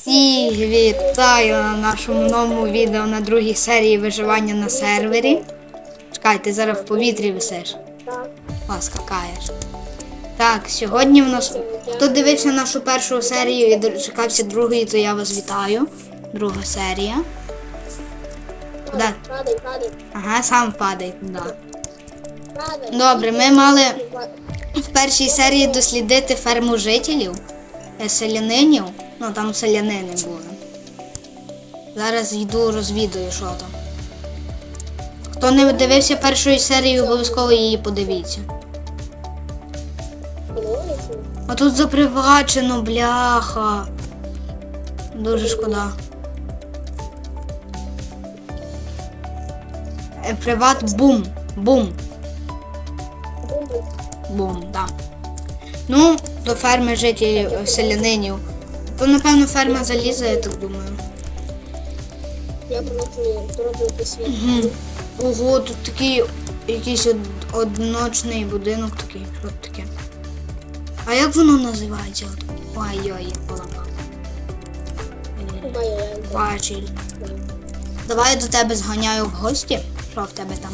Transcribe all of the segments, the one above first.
Всіх вітаю на нашому новому відео на другій серії виживання на сервері. Чекай, ти зараз в повітрі висиш. Так. Скакаєш. Так, сьогодні в нас. Хто дивився нашу першу серію і дочекався другої, то я вас вітаю. Друга серія. Куди? Падай, падай, Ага, сам падай туди. Добре, ми мали в першій серії дослідити ферму жителів, селянинів. Ну там селянини були. Зараз йду розвідую, що там. Хто не дивився першої серії, обов'язково її подивіться. А тут запривачено, бляха. Дуже шкода. Е, Приват бум. Бум. Бум, так. Ну, до ферми жителів селянинів. То, напевно, ферма заліза, я так думаю. Я зроблю, зроблю посвіт. Мгм. Ого, тут такий якийсь од- одиночний будинок такий. Що таке? А як воно називається? Ой-ой, я поламав. Бачиль. Давай я до тебе зганяю в гості. Що в тебе там?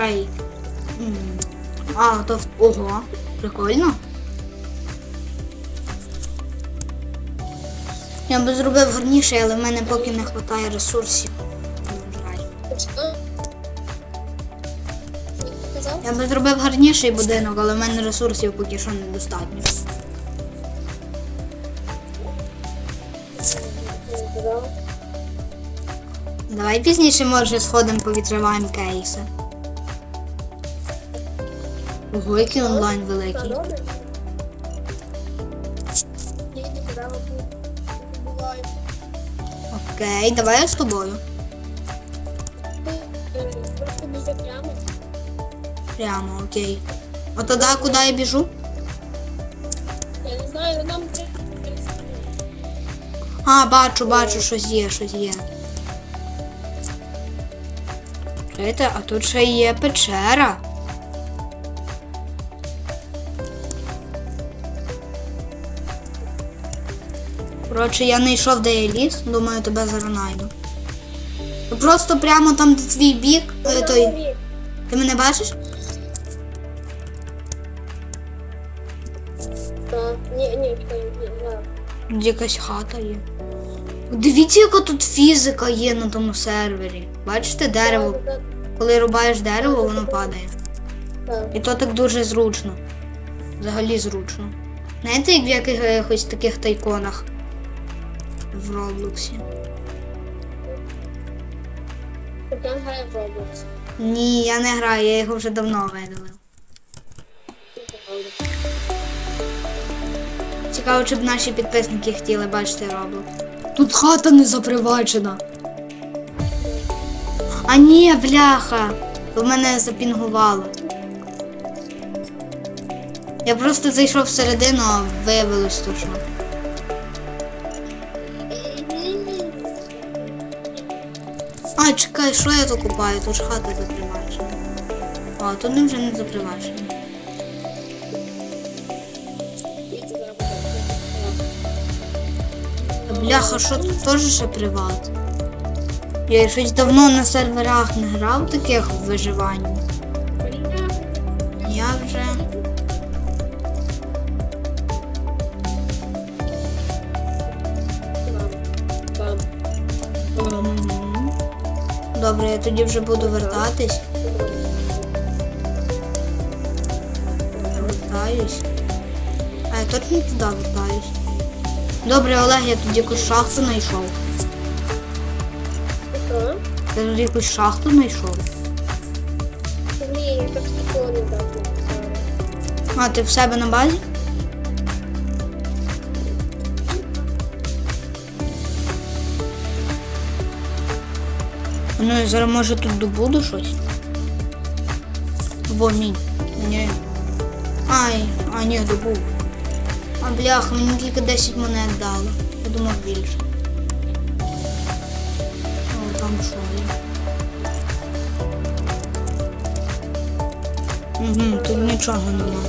Хай. А, то ого, прикольно. Я би зробив гарніше, але в мене поки не вистачає ресурсів. Я би зробив гарніший будинок, але в мене ресурсів поки що недостатньо. Давай пізніше, може, сходимо повідкриваємо кейси. Ого, онлайн великий. Окей, давай я з тобою. Прямо. Окей. А тоді куди я біжу? Я не знаю, нам. А, бачу, бачу, щось є, щось є. Чуєте, а тут ще є печера. Коротше, я не йшов, де я ліс, думаю, тебе зараз найду. Просто прямо там, де твій бік, е, той. Ти мене бачиш? Так, ні, ні, ні, якась хата є. Дивіться, яка тут фізика є на тому сервері. Бачите дерево? Коли рубаєш дерево, воно падає. І то так дуже зручно. Взагалі зручно. Знаєте, як в якихось таких тайконах в Роблоксі? Я граю в Roblox. Ні, я не граю, я його вже давно видалив. Цікаво, чи б наші підписники хотіли бачити Roblox. Тут хата не запривачена. А ні, бляха. В мене запінгувало. Я просто зайшов всередину, а виявилось тут що. Чекай, що я тут? Тут ж хата запривачена. А, тут вже не запривачена. Бляха, що тут теж ще приват? Я щось давно на серверах не грав таких в Добре, я тоді вже буду вертатись. Вертаюсь. А я точно туди вертаюсь. Добре, Олег, я тут якусь шахту знайшов. Що? Я тут якусь шахту знайшов. Ні, я так ніколи не писала. А, ти в себе на базі? Ну, я зараз може тут добуду щось. Во, мій. Ні. Ай, а ні, добув. А бляха, мені тільки 10 монет дали. Я думав більше. О, там що є. Угу, тут нічого нема.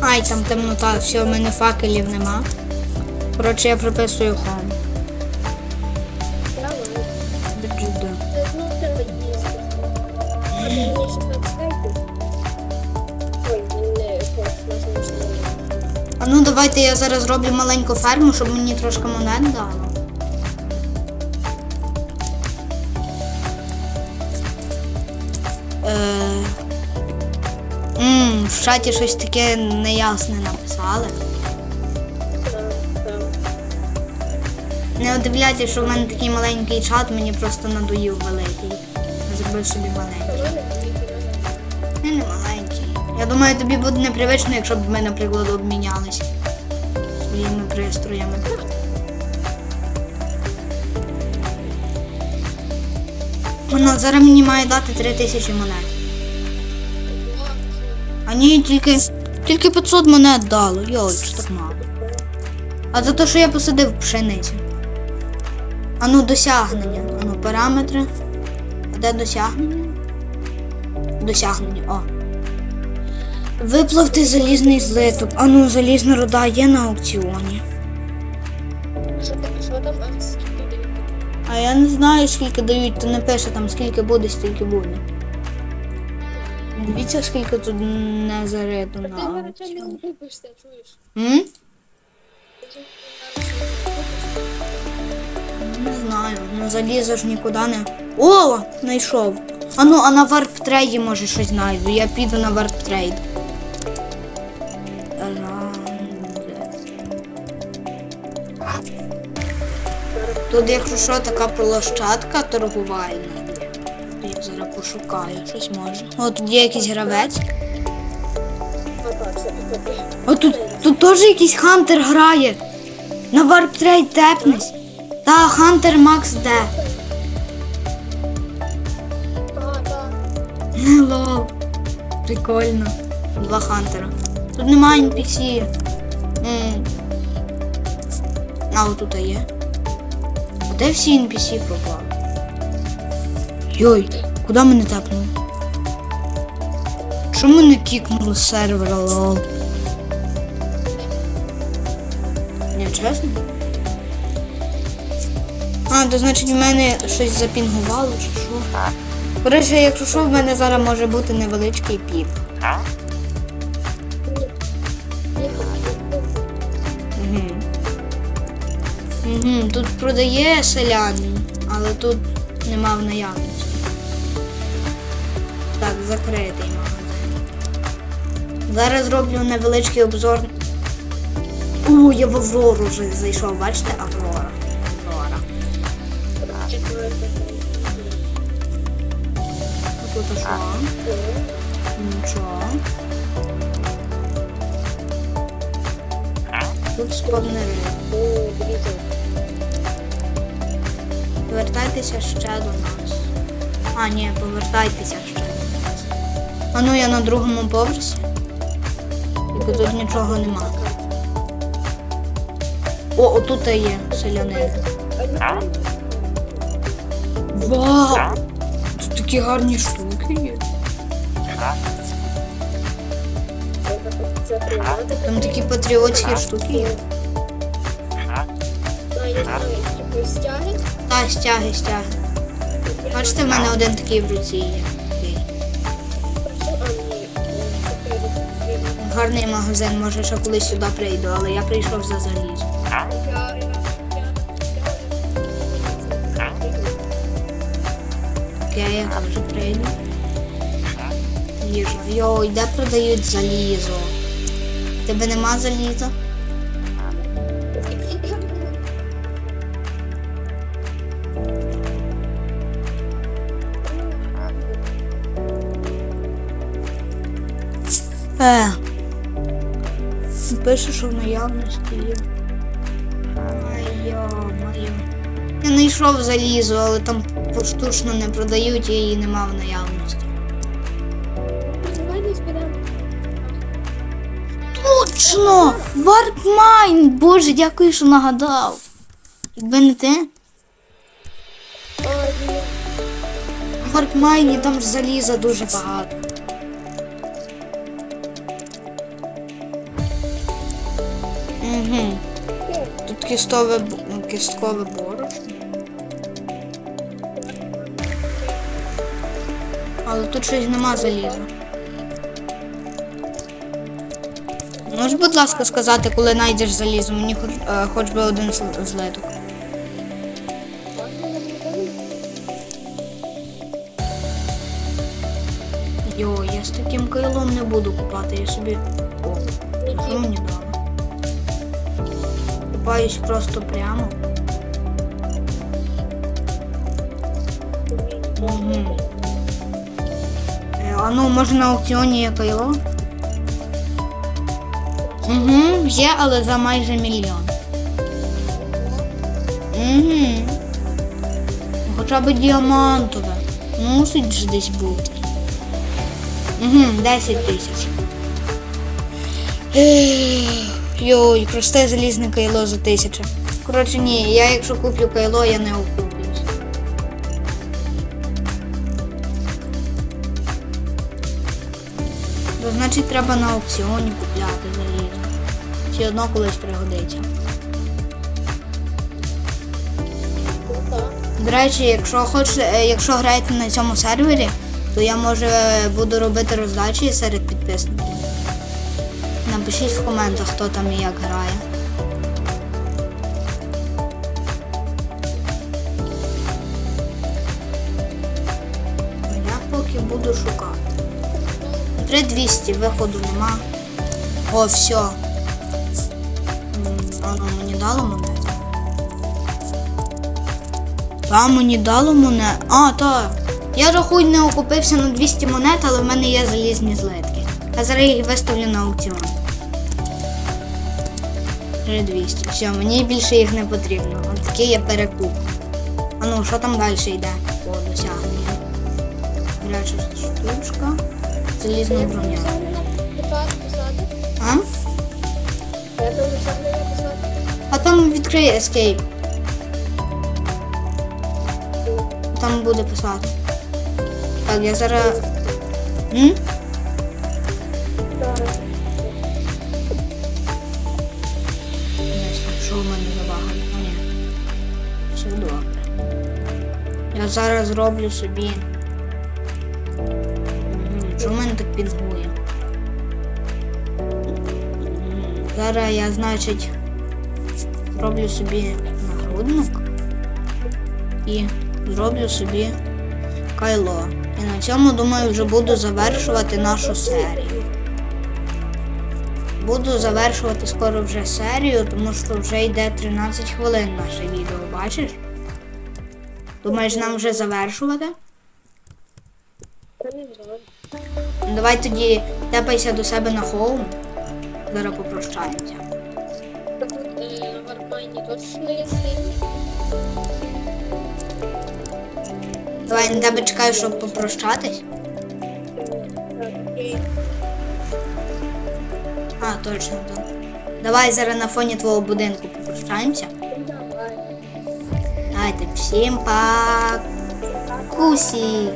Ай, там темнота, все, в мене факелів нема. Коротше, я приписую хом. Давайте я зараз зроблю маленьку ферму, щоб мені трошки монет дало. Е... М, в чаті щось таке неясне написали. Не удивляйтесь, що в мене такий маленький чат, мені просто надоїв великий. Я зробив собі маленький. Давай. Не маленький. Я думаю, тобі буде непривично, якщо б ми, наприклад, обмінялись своїми пристроями. Вона зараз мені має дати 3 тисячі монет. А ні, тільки, тільки 500 монет дало. Йой, що так мало. А за те, що я посадив пшеницю. Ану, досягнення. Ану, параметри. Де досягнення? Досягнення, о. Виплавти залізний злиток. Ану, залізна руда є на аукціоні. Що там, що там, а скільки дають? А я не знаю, скільки дають, то не пише там скільки буде, стільки буде. Дивіться, скільки тут не зарито на аукціоні. окупишся, чуєш? М? Не знаю, ну залізо ж нікуди не. О, знайшов. А ну, а на варп трейді може щось знайду. Я піду на варп трейд. Тут, якщо що, така площадка торгувальна. Я зараз пошукаю, щось може. О, тут є якийсь гравець. О, тут, тут теж якийсь хантер грає. На варп трейд тепнись. Та, хантер Макс так. Лол. Прикольно. Два хантера. Тут немає NPC. А, отут є. А де всі NPC пропали? Йой, куди мене тапнули? Чому мене кікнули з сервера, лол? Ні, чесно? А, то значить в мене щось запінгувало чи що? Коротше, якщо що, в мене зараз може бути невеличкий піп. Угу. Тут продає селянин, але тут нема в наявності. Так, закритий магазин. Зараз зроблю невеличкий обзор. О, я в Аврору вже зайшов, бачите, Аврора. Аврора. Тут що? Нічого. Тут складнери. О, Повертайтеся ще до нас. А, ні, повертайтеся ще до нас. А ну я на другому поверсі. Тільки тут нічого нема. О, отут є селянин. Вау! Тут такі гарні штуки є. Це приймати. Там такі патріотські штуки є. Та, стяги, стяги. Бачите, в мене один такий в руці є. Гарний магазин, може ще колись сюди прийду, але я прийшов за залізо. Я, я, я, Окей, я теж прийду. Їжа. Йой, де продають залізо? Тебе нема заліза? Е. Пише, що в наявності є. Ай, йо-моє. Я знайшов залізо, але там поштучно не продають, і її нема в наявності. Точно! Варпмайн! Боже, дякую, що нагадав. Якби не ти. В Варпмайні там ж заліза дуже багато. Угу. Тут кістове, ну, кісткове борошно. Але тут щось нема заліза. Можеш, будь ласка, сказати, коли знайдеш залізо, мені хоч, е, хоч би один зл- злиток. Йо, я з таким кайлом не буду купати, я собі. О, що мені дало? Купаюсь просто прямо. Угу. А ну, може на аукціоні є кайло? Угу, є, але за майже мільйон. Угу. Хоча б діамантове. Мусить ж десь бути. Угу, 10 тисяч. Йой, просте залізне кайло за тисячу. Коротше, ні, я якщо куплю кайло, я не окуплюсь. То значить треба на аукціоні купляти залізо. Все одно колись пригодиться. До речі, якщо хочете, е, якщо граєте на цьому сервері, то я може буду робити роздачі серед підписників. Напишіть в коментах, хто там і як грає. Я поки буду шукати. 3200, виходу нема. О, все. Воно мені дало монету. Та мені дало монет. А, так. Я рахую не окупився на 200 монет, але в мене є залізні злитки. А зараз їх виставлю на аукціон. 3200. Все, мені більше їх не потрібно. От такий є перекуп. А ну, що там далі йде по досягненню? Гаряча штучка. Залізна броня. А? Я. А там відкрий Escape. Там буде писати. Так, я зараз. М? Я зараз зроблю собі. В мене так пінгує? Зараз я, значить, зроблю собі нагрудник і зроблю собі кайло. І на цьому, думаю, вже буду завершувати нашу серію. Буду завершувати скоро вже серію, тому що вже йде 13 хвилин наше відео, бачиш? Думаєш, нам вже завершувати? Давай тоді тепайся до себе на хоум. Зараз попрощаємося. Давай на тебе чекаю, щоб попрощатись. А, точно так. Давай зараз на фоні твого будинку попрощаємося. Давай. Давайте всім па кусі.